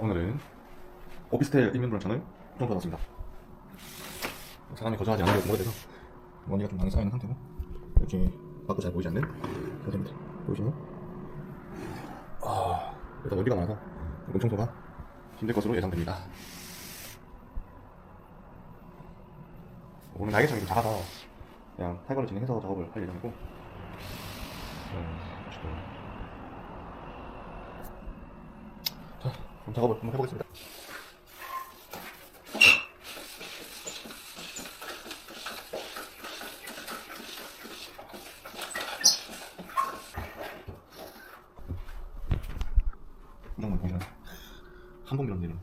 오늘은 오피스텔 입면 불안천을 좀 받았습니다. 사람이 거주하지 않은 게 오래돼서 먼지가 좀 많이 쌓여있는 상태고 이렇게 밖도 잘 보이지 않는 상태입니다. 보이시나요? 아, 일단 먼지가 많아서 문 청소가 힘들 것으로 예상됩니다. 오늘 날개창이 좀 작아서 그냥 탈거를 진행해서 작업을 할 예정이고 음, 맛있다. 자, 그럼 작업을 한번 해보겠습니다. 한장만 보면 한 봉이란 데는